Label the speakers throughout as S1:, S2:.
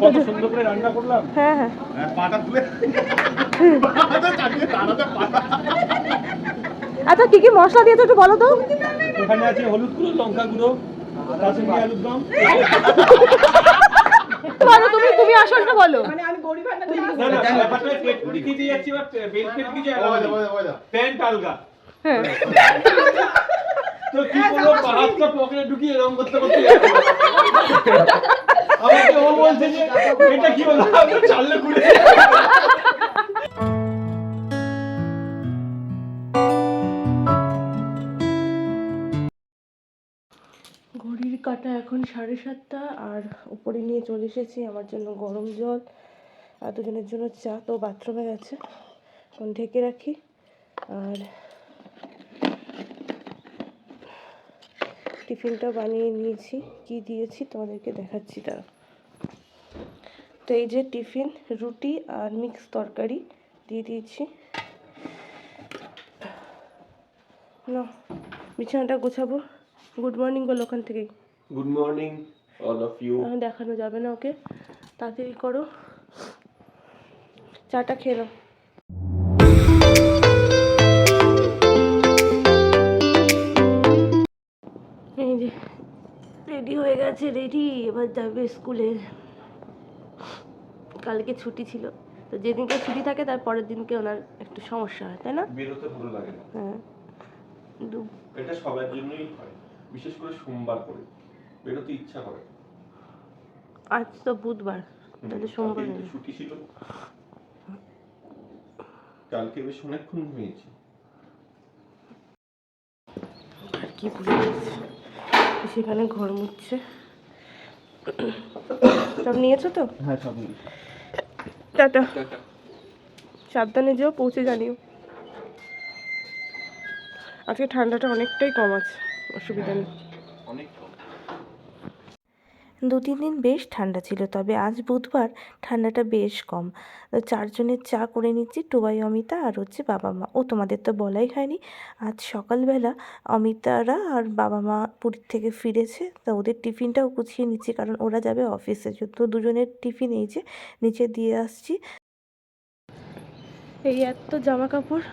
S1: কত সুন্দর করে রান্না করলাম।
S2: হ্যাঁ হ্যাঁ।
S1: হ্যাঁ, পাটা তুলে। পাটা চালিয়ে দাঁড়াতে পাটা।
S2: আচ্ছা কি কি মশলা দিয়েছ একটু বলো তো?
S1: এখানে আছে হলুদ গুঁড়ো লঙ্কা গুঁড়ো কাশ্মীরি আলুর দম।
S2: বলো তুমি তুমি আসলটা বলো।
S3: মানে আমি গরিব
S1: না না ব্যাপারটা পেট পুরি যাচ্ছি পেট প্যান্ট আলগা।
S2: হ্যাঁ।
S1: তো কি করব? হাতটা পকেটে ঢুকিয়ে এরকম করতে করতে
S2: ঘড়ির কাটা এখন সাড়ে সাতটা, আর উপরে নিয়ে চলে এসেছি আমার জন্য গরম জল। আর দুজনের জন্য চা, তো বাথরুমে গেছে। এখন ঢেকে রাখি। আর টিফিনটা বানিয়ে নিয়েছি। কি দিয়েছি তোমাদেরকে দেখাচ্ছি তারা তো এই যে টিফিন রুটি আর মিক্স তরকারি দিয়ে দিয়েছি। না বিছানাটা গোছাবো। গুড মর্নিং বলো ওখান থেকেই।
S1: Good morning all of you.
S2: দেখানো যাবে না ওকে। তাড়াতাড়ি করো। চাটা খেয়ে নাও। যে রেডি হয়ে গেছে রেডি এবার যাবে স্কুলে। কালকে ছুটি ছিল। তো যেদিনকে ছুটি থাকে তার পরের দিনকে ওনার একটু সমস্যা হয় তাই না?
S1: বেরোতে ভালো লাগে না।
S2: হ্যাঁ।
S1: এটা সবার জন্যই হয়। বিশেষ করে সোমবার করে। বেরোতে ইচ্ছা করে।
S2: আজ তো বুধবার। তাহলে সোমবার।
S1: ছুটি ছিল। কালকে বেশ অনেকক্ষণ ঘুমিয়েছি।
S2: আর কি ভুলে গেছি সেখানে ঘর মুচ্ছে সব নিয়েছো তো?
S1: হ্যাঁ সব
S2: টাটা। সাবধানে যেও পৌঁছে জানিও। আজকে ঠান্ডাটা অনেকটাই কম আছে অসুবিধা নেই।
S1: অনেক কম।
S4: দু তিন দিন বেশ ঠান্ডা ছিল, তবে আজ বুধবার ঠান্ডাটা বেশ কম। চারজনের চা করে নিচ্ছি, টুবাই, অমিতা আর হচ্ছে বাবা মা। ও, তোমাদের তো বলাই হয়নি, আজ সকালবেলা অমিতারা আর বাবা মা পুরীর থেকে ফিরেছে, তা ওদের টিফিনটাও গুছিয়ে নিচ্ছি, কারণ ওরা যাবে অফিসে। তো দুজনের টিফিন এই যে, নিচে দিয়ে আসছি।
S2: এই এত জামা কাপড়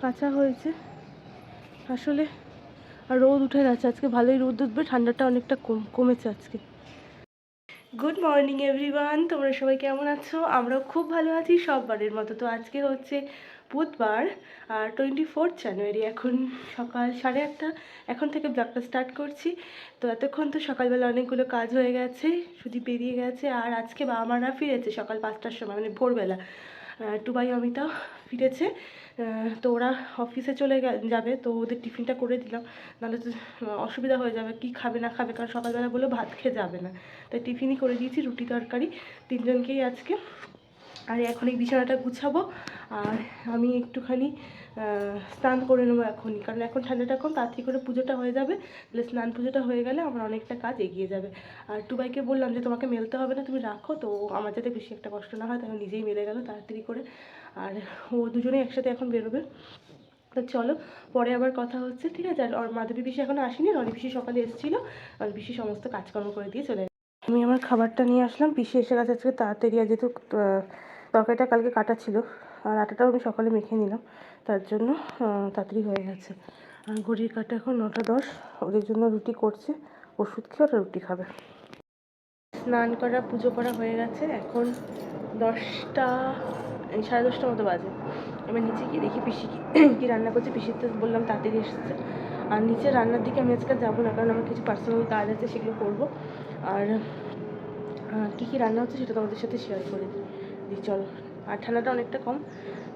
S2: কাঁচা হয়েছে। আসলে আর রোদ উঠে গেছে। আজকে ভালোই রোদ উঠবে, ঠান্ডাটা অনেকটা কম, কমেছে আজকে। গুড মর্নিং এভরিওয়ান তোমরা সবাই কেমন আছো? আমরাও খুব ভালো আছি সববারের মতো। তো আজকে হচ্ছে বুধবার, আর টোয়েন্টি ফোর্থ জানুয়ারি এখন সকাল সাড়ে আটটা। এখন থেকে ব্লগটা স্টার্ট করছি। তো এতক্ষণ তো সকালবেলা অনেকগুলো কাজ হয়ে গেছে শুধু বেরিয়ে গেছে, আর আজকে বাবা মারা ফিরেছে সকাল পাঁচটার সময় মানে ভোরবেলা। টুবাই অমিতা ফিরেছে। তো ওরা অফিসে চলে যাবে, তো ওদের টিফিনটা করে দিলাম। নাহলে তো অসুবিধা হয়ে যাবে, কি খাবে, না খাবে, কারণ সকালবেলা বলে ভাত খেয়ে যাবে না। তাই টিফিনই করে দিয়েছি, রুটি তরকারি। তিনজনকেই আজকে আর এখন এই বিছানাটা গুছাবো। আর আমি একটুখানি স্নান করে নেব এখনই। কারণ এখন ঠান্ডাটা কম, তাড়াতাড়ি করে পুজোটা হয়ে যাবে। তাহলে স্নান পুজোটা হয়ে গেলে আমার অনেকটা কাজ এগিয়ে যাবে। আর টুবাইকে বললাম যে, তোমাকে মেলতে হবে না, তুমি রাখো। তো আমার যাতে বেশি একটা কষ্ট না হয় তাহলে নিজেই মেলে গেল তাড়াতাড়ি করে। আর ও দুজনেই একসাথে এখন বেরোবে। তো চলো, পরে আবার কথা হচ্ছে, ঠিক আছে? আর মাধবী পিসি এখনও আসেনি, রনি পিসি সকালে এসেছিল। আর পিসি সমস্ত কাজকর্ম করে দিয়ে চলে। আমি আমার খাবারটা নিয়ে আসলাম, পিসি এসে গেছে আজকে তাড়াতাড়ি যেহেতু তরকারিটা কালকে কাটা ছিল, আর আটাটাও আমি সকালে মেখে নিলাম, তার জন্য তাড়াতাড়ি হয়ে গেছে। আর ঘড়ির কাটা এখন নটা দশ, ওদের জন্য রুটি করছে, ওষুধ খেয়ে ওরা রুটি খাবে। স্নান করা, পুজো করা হয়ে গেছে, এখন দশটা সাড়ে দশটার মতো বাজে। এবার নিচে গিয়ে দেখি পিসি কি রান্না করছে পিসির তো বললাম তাড়াতাড়ি এসেছে। আর নিচে রান্নার দিকে আমি আজকে যাব না, কারণ আমার কিছু পার্সোনাল কাজ আছে, সেগুলো করব। আর কী কী রান্না হচ্ছে সেটা তোমাদের সাথে শেয়ার করে দিই। চলো। আর ঠান্ডাটা অনেকটা কম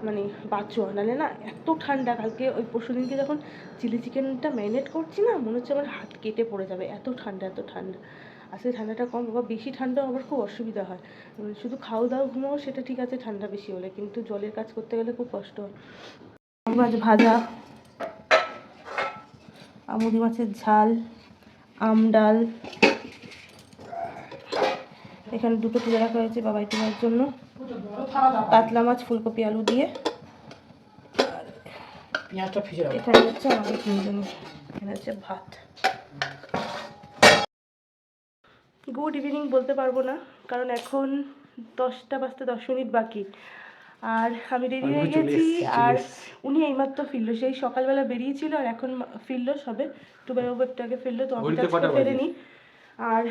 S2: মানে বাঁচো। নাহলে না এত ঠান্ডা কালকে ওই পরশু দিনকে যখন চিলি চিকেনটা ম্যারিনেট করছি না মনে হচ্ছে আমার হাত কেটে পড়ে যাবে। এত ঠান্ডা এত ঠান্ডা। আসলে ঠান্ডাটা কম বা বেশি ঠান্ডা আবার খুব অসুবিধা হয়। উম, শুধু খাও দাও ঘুমাও সেটা ঠিক আছে ঠান্ডা বেশি হলে। কিন্তু জলের কাজ করতে গেলে খুব কষ্ট হয়। মাছ ভাজা আমুদি মাছের ঝাল আম ডাল। এখানে দুটো তুলে রাখা হয়েছে বাবাই তোমার জন্য। কাতলা মাছ ফুলকপি আলু দিয়ে।
S3: পেঁয়াজটা ফিজে
S2: এখানে হচ্ছে আমাদের তিনজনের এখানে হচ্ছে ভাত। গুড ইভিনিং বলতে পারব না কারণ এখন দশটা বাজতে দশ মিনিট বাকি। আর আমি রেডি হয়ে গেছি আর উনি এইমাত্র ফিরলো সেই সকালবেলা বেরিয়েছিল আর এখন ফিরলো সবে। টুবাইবাবু একটু আগে ফিরলো তো আমি? ফেরেনি। আর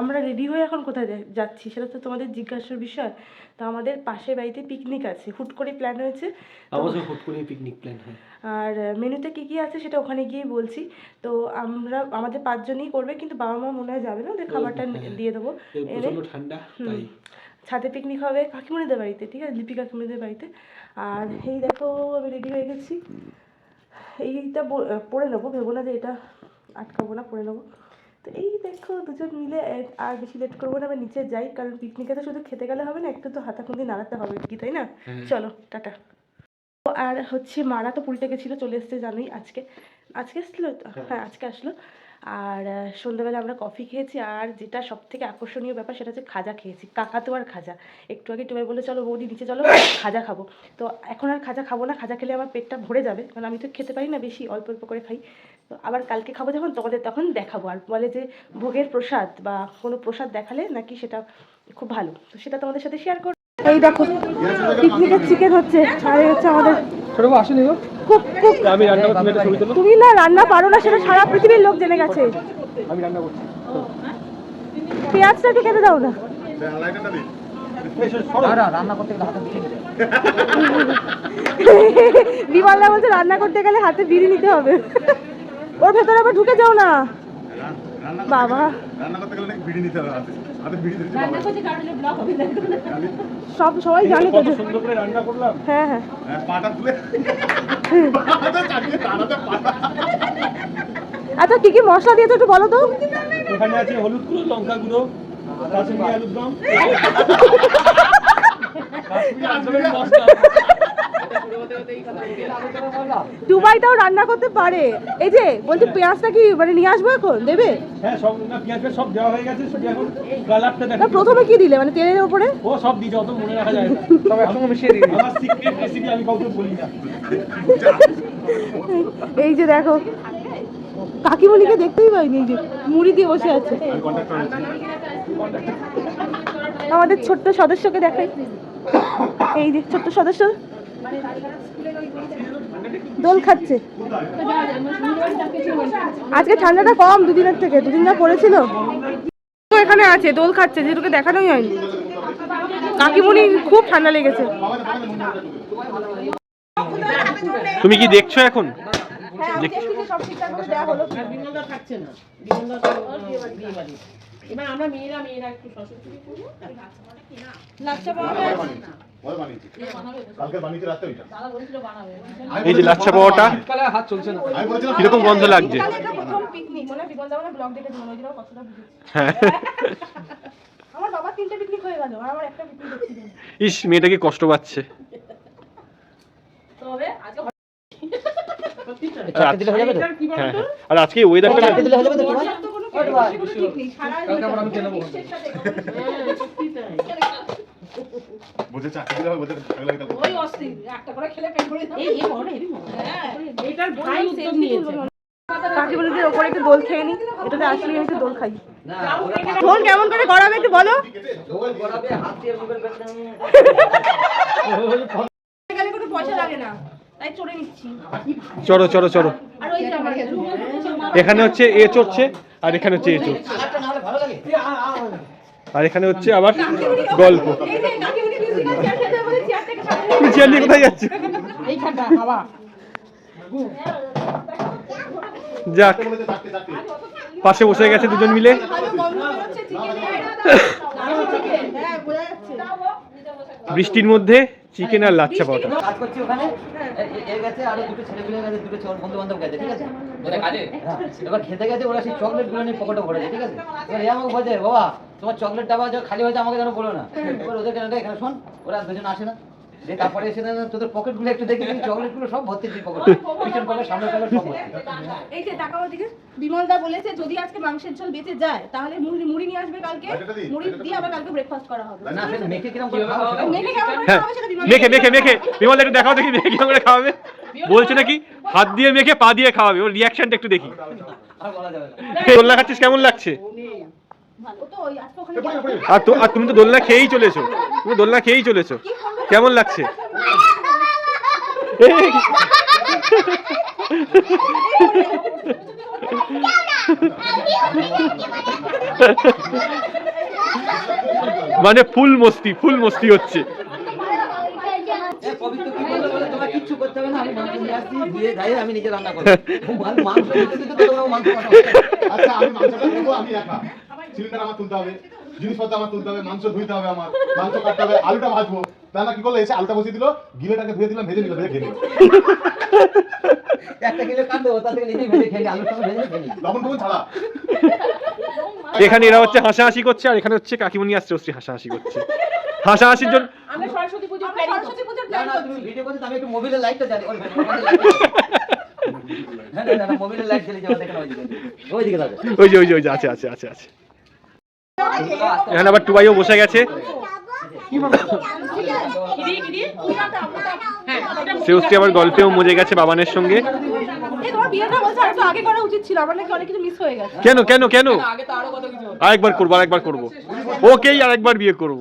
S2: আমরা রেডি হয়ে এখন কোথায় যাচ্ছি সেটা তো তোমাদের জিজ্ঞাসার বিষয়। তো আমাদের পাশের বাড়িতে পিকনিক আছে। হুট করে প্ল্যান হয়েছে। তো
S1: অবশ্য হুট করে পিকনিক প্ল্যান হয়।
S2: আর মেনুতে কী কী আছে সেটা ওখানে গিয়ে বলছি। তো আমরা আমাদের পাঁচজনই করবে কিন্তু বাবা মা মনে হয় যাবে না? ওদের খাবারটা
S1: হ্যাঁ।
S2: দিয়ে দেবো।
S1: ঠান্ডা
S2: ছাদে পিকনিক হবে কাকিমণিদের বাড়িতে ঠিক আছে? লিপি কাকিমণিদের বাড়িতে। আর এই দেখো আমি রেডি হয়ে গেছি। এইটা পরে নেব। ভেবো না যে এটা আটকাবো না পরে নেব। তো এই দেখো দুজন মিলে আর বেশি লেট করব না আমি নিচে যাই কারণ পিকনিকে তো শুধু খেতে গেলে হবে না একটু তো হাতাখুন্দি নাড়াতে হবে কি তাই না? চলো টাটা। ও, আর হচ্ছে মারা তো পুরীতে গেছিল চলে এসছে জানোই আজকে। আজকে এসছিলো তো? হ্যাঁ আজকে আসলো। আর সন্ধ্যাবেলা আমরা কফি খেয়েছি আর যেটা সব থেকে আকর্ষণীয় ব্যাপার সেটা হচ্ছে খাজা খেয়েছি, কাকাতুয়ার খাজা। একটু আগে টুবাই বলে চলো বৌদি, নিচে চলো, খাজা খাব। তো এখন আর খাজা খাব না, খাজা খেলে আমার পেটটা ভরে যাবে। কারণ আমি তো খেতে পারি না বেশি, অল্প অল্প করে খাই। তো আবার কালকে খাব যখন, তোমাদের তখন দেখাবো। আর বলে যে ভোগের প্রসাদ বা কোনো প্রসাদ দেখালে নাকি সেটা খুব ভালো। তো সেটা তোমাদের সাথে শেয়ার করব। এই দেখো পিকনিকের চিকেন হচ্ছে। আর হচ্ছে আমাদের
S1: আসেনি গো?
S2: কুক খুব
S1: আমি রান্না করতে একটা ছবি তুলো
S2: তুমি না রান্না পারো না সেটা সারা পৃথিবীর লোক জেনে গেছে।
S1: আমি রান্না করছি
S2: খেতে দাও না।
S3: রান্না করতে গেলে হাতে বিড়ি নিতে
S2: বিমালদা বলছে রান্না করতে গেলে হাতে বিড়ি নিতে হবে। ওর ভেতরে আবার ঢুকে যাও না। বাবা। সব সবাই জানে
S1: কত সুন্দর করে রান্না করলাম।
S2: হ্যাঁ হ্যাঁ।
S5: হ্যাঁ পাটা তুলে
S2: আচ্ছা কি কি মশলা দিয়েছ একটু বলো তো?
S1: এখানে আছে হলুদ গুঁড়ো লঙ্কা গুঁড়ো কাশ্মীরি আলুর দম। কাশ্মীরি আলুর মশলা।
S2: দুবাইটাও রান্না করতে পারে। এই যে বলছি পেঁয়াজটা কি মানে নিয়ে আসব এখন? দেবে?
S1: হ্যাঁ সব না পেঁয়াজ সব দেওয়া হয়ে গেছে শুধু এখন কালারটা দেখো।
S2: প্রথমে কি দিলে মানে তেলের উপরে?
S1: ও সব দিয়েছে অত মনে রাখা যায় না। সব একসঙ্গে মিশিয়ে দিই আমার সিক্রেট রেসিপি আমি কাউকে বলি না।
S2: এই যে দেখো কাকিমণিকে দেখতেই পাইনি এই যে মুড়ি দিয়ে বসে আছে। আমাদের ছোট্ট সদস্যকে দেখাই। এই যে ছোট্ট সদস্য দোল খাচ্ছে। আজকে ঠান্ডাটা কম দুদিনের থেকে দুদিন যা পড়েছিল। এখানে আছে দোল খাচ্ছে যেটুকু দেখানোই হয়নি। কাকিমণি খুব ঠান্ডা লেগেছে।
S1: তুমি কি দেখছ এখন?
S2: হ্যাঁ
S3: আমরা মেয়েরা মেয়েরা একটু
S1: এই যে লাচ্ছা পাওয়াটা কীরকম গন্ধ লাগছে?
S2: মনে হয়।
S1: ইস মেয়েটা কি কষ্ট পাচ্ছে। আর হ্যাঁ হ্যাঁ। আর আজকে ওয়েদারটা
S2: সারা
S5: বলছে চাকরি দিলে হবে বলছে থাকলে
S3: ওই অস্থির একটা করে খেলে পেট ভরে যাবে। এই এই বড় হেভি এটার ভাই উদ্যোগ নিয়েছে।
S2: কাকি বলে যে ওপরে একটু দোল খেয়ে নি এটাতে আসলে আমি একটু দোল খাই। দোল কেমন করে গড়াবে একটু বলো? গেলে কোনো পয়সা লাগে না তাই চড়ে নিচ্ছি।
S1: চলো চলো চলো
S2: আর ওই যে আমার
S1: এখানে হচ্ছে এ চড়ছে আর এখানে হচ্ছে এ চড়ছে। আর এখানে হচ্ছে আবার গল্প। তুমি চেয়ার নিয়ে কোথায় যাচ্ছ? যাক পাশে বসে গেছে দুজন মিলে।
S2: হ্যাঁ
S1: বৃষ্টির মধ্যে চিকেন আর লাচ্ছা পাউডার।
S6: কাজ করছি ওখানে। এর গেছে আরও দুটো ছেলে পেলে গেছে দুটো চোর বন্ধু বান্ধব গেছে ঠিক আছে? কাজে? এবার খেতে গেছে ওরা সেই চকলেটগুলো নিয়ে পকেটে ভরেছে ঠিক আছে? এবার এ আমাকে বলছে বাবা তোমার চকলেট ডাবা যা খালি হয়েছে আমাকে যেন বলো না। এবার ওদের কেন এখানে শোন ওরা দুজন আসে না। তারপরে এসে না তোদের পকেট একটু দেখি চকলেট সব ভর্তি তুই পকেট। পিছন পকেট সামনের পকেট সব
S2: এই যে টাকা দিকে বিমলদা বলেছে যদি আজকে মাংসের ঝোল বেঁচে যায় তাহলে মুড়ি মুড়ি নিয়ে আসবে কালকে। মুড়ি দিয়ে আবার কালকে ব্রেকফাস্ট করা হবে।
S6: না সে মেখে কিরম করে খাওয়া
S2: মেখে কেমন করে
S1: হ্যাঁ
S2: সেটা বিমল
S1: মেখে মেখে মেখে। বিমল একটু দেখাও দেখি মেখে কেমন করে খাওয়াবে বলছে নাকি হাত দিয়ে মেখে পা দিয়ে খাওয়াবে ওর রিয়াকশনটা একটু দেখি।
S6: আর বলা যাবে না।
S1: খাচ্ছিস কেমন লাগছে? আর তো আর তুমি তো দোলনা খেয়েই চলেছো। তুমি দোলনা খেয়েই চলেছো। কেমন লাগছে? মানে ফুল মস্তি ফুল মস্তি হচ্ছে।
S6: আমি নিজে রান্না করব।
S5: সিলিন্ডার আমার তুলতে হবে জিনিসপত্র আমার তুলতে হবে মাংস ধুইতে হবে আমার মাংস কাটতে হবে আলুটা ভাজবো। দাদা কি করল? এসে আলুটা বসিয়ে দিল গিলেটাকে ধুয়ে দিলাম ভেজে নিল ভেজে খেয়ে নিল।
S6: একটা কিলো কাটবো ওটা থেকে নিজেই ভেজে খেয়ে নি, ভেজে খেয়ে
S5: লবণ টবণ ছাড়া।
S1: এখানে এরা হচ্ছে হাসাহাসি করছে আর এখানে হচ্ছে কাকিমণি শ্রেয়শ্রী হাসাহাসি করছে। হাসাহাসির জন্য
S3: আমরা সরস্বতী পুজো সরস্বতী পুজোর
S6: না না তুমি ভিডিও করছ আমি একটু মোবাইলের লাইটটা জানি। ওই মোবাইলের না না মোবাইলের লাইট জ্বেলে যাওয়া দেখেন ওইদিকে। ওইদিকে দাদা
S1: ওই যে ওই যে ওই যে আছে আছে আছে আছে। এখানে আবার টুবাইও বসে গেছে। শ্রেয়শ্রী আবার গল্পেও মজে গেছে বাবানের সঙ্গে। কেন কেন কেন? আরেকবার করব আরেকবার করব। ওকেই আরেকবার বিয়ে করব।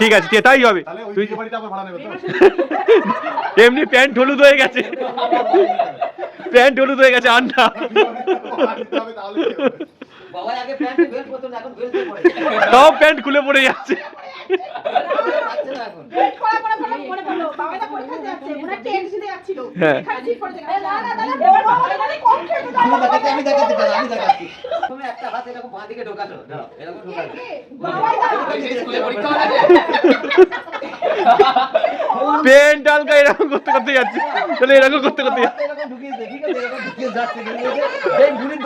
S1: ঠিক আছে তাই হবে। তুই এমনি প্যান্ট হলুদ হয়ে গেছে। প্যান্ট হলুদ হয়ে গেছে
S6: পড়ে
S1: সব প্যান্ট খুলে পড়ে যাচ্ছে।
S6: পাচ্ছে
S1: পেন এরকম করতে করতে যাচ্ছে। তাহলে এরকম করতে করতে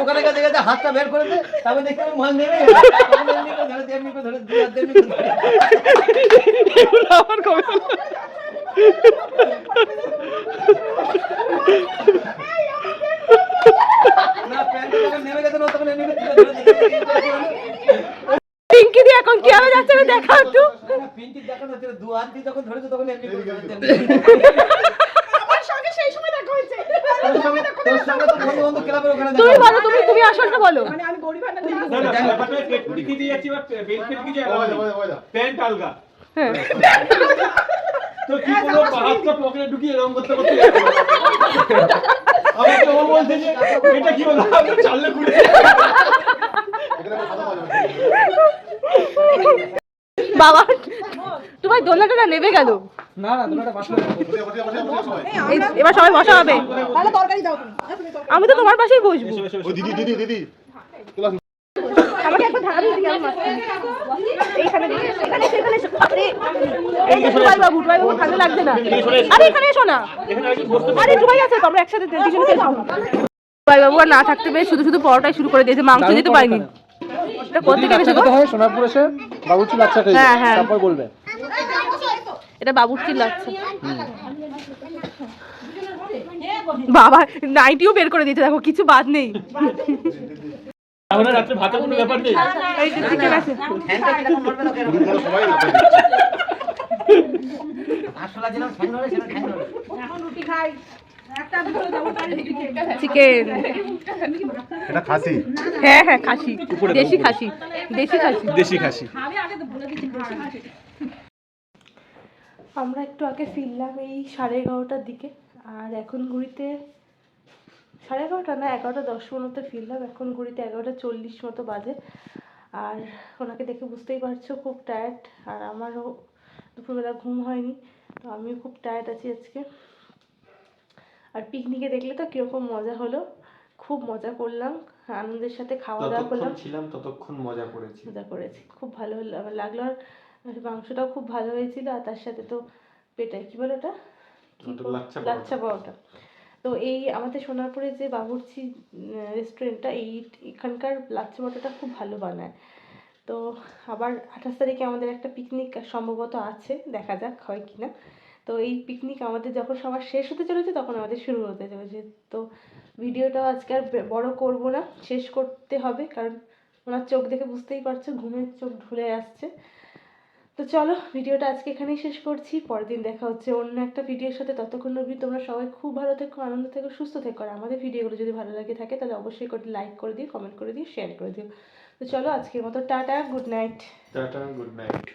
S6: দোকানের কাছে গেছে, হাতটা বের তারপর দেখতে মাল
S1: আমার কবে।
S2: পিঙ্কি দিয়ে এখন কি হবে যাচ্ছে দেখা একটু।
S6: পিনটি দেখানো হচ্ছিল, দু হাত দিয়ে যখন ধরেছে, তখন এমনি করে ধরেছে। তোর সঙ্গে- তোর সঙ্গে তো বন্ধু-বান্ধব ক্লাবের ওখানে
S2: তুমি বলো তুমি তুমি আসলটা বলো।
S1: না, না, ব্যাপারটা পেট পুরি খেতে যাচ্ছি বা বেল ফেল কিছু
S5: ওই যা, ওই যা, ওই যা।
S1: প্যান্ট আলগা। তো কি করব হাতটা পকেটে ঢুকিয়ে করতে করতে ও যে এটা কি হলো? আমি চাললে ঘুরে।
S2: বাবা তোমার দোলনাটা না নেমে গেল এবার সবাই বসা হবে। আমি তো তোমার পাশেই বসবো।
S5: ওই দিদি দিদি দিদি।
S2: আমাকে একবার ঢাকা দিয়ে দিও এইখানে এখানে এখানে আরে, এই যে টুবাই বাবু টুবাই বাবু ভালো লাগছে না। আরে এখানে এসো না। আরে টুবাই আছে একসাথে দুজনে খেয়ে খাব টুবাই বাবু আর না থাকতে পেরে শুধু শুধু পরোটাই শুরু করে দিয়েছে মাংস দিতে পারিনি। এটা
S7: হয় সোনারপুর এসে বাবুচি লাচ্ছা খেয়ে
S2: হ্যাঁ হ্যাঁ।
S7: তারপর বলবে।
S2: এটা বাবুর্চির লাগছে। বাবা নাইটিও বের করে দিয়েছে দেখো কিছু বাদ নেই। চিকেন। চিকেন।
S5: এটা খাসি?
S2: হ্যাঁ হ্যাঁ খাসি। দেশি খাসি। দেশি খাসি।
S1: দেশি খাসি।
S2: আমরা একটু আগে ফিরলাম এই সাড়ে এগারোটার দিকে আর এখন ঘুরিতে সাড়ে এগারোটা না এগারোটা দশ মতো ফিরলাম। এখন ঘুরিতে এগারোটা চল্লিশ মতো বাজে। আর ওনাকে দেখে বুঝতেই পারছ খুব টায়ার্ড আর আমারও দুপুরবেলা ঘুম হয়নি তো আমিও খুব টায়ার্ড আছি আজকে। আর পিকনিকে দেখলে তো কীরকম মজা হলো খুব মজা করলাম আনন্দের সাথে খাওয়া দাওয়া করলাম।
S1: ছিলাম ততক্ষণ মজা করেছি।
S2: মজা করেছি খুব ভালো লাগল। আর মাংসটাও খুব ভালো হয়েছিল আর তার সাথে তো পেটে কি বলে ওটা?
S1: লাচ্ছা
S2: পাওয়াটা তো এই আমাদের সোনারপুরে যে বাবুর্চি রেস্টুরেন্টটা এই এখানকার লাচ্ছা পরোটাটা খুব ভালো বানায়। তো আবার আঠাশ তারিখে আমাদের একটা পিকনিক সম্ভবত আছে দেখা যাক হয় কি না তো এই পিকনিক আমাদের যখন সবার শেষ হতে চলেছে তখন আমাদের শুরু হতে চলেছে। তো ভিডিওটা আজকে আর বড় করব না শেষ করতে হবে কারণ ওনার চোখ দেখে বুঝতেই পারছ ঘুমের চোখ ঢুলে আসছে। তো চলো, ভিডিওটা আজকে এখানেই শেষ করছি। পরের দিন দেখা হচ্ছে অন্য একটা ভিডিওর সাথে। ততক্ষণ অবধি তোমরা সবাই খুব ভালো থেকো, আনন্দ থেকো, সুস্থ থেকো। আর আমাদের ভিডিওগুলো যদি ভালো লাগে থাকে, তাহলে অবশ্যই করে লাইক করে দিও কমেন্ট করে দিও শেয়ার করে দিও। তো চলো, আজকের মতো tata good night
S1: tata good night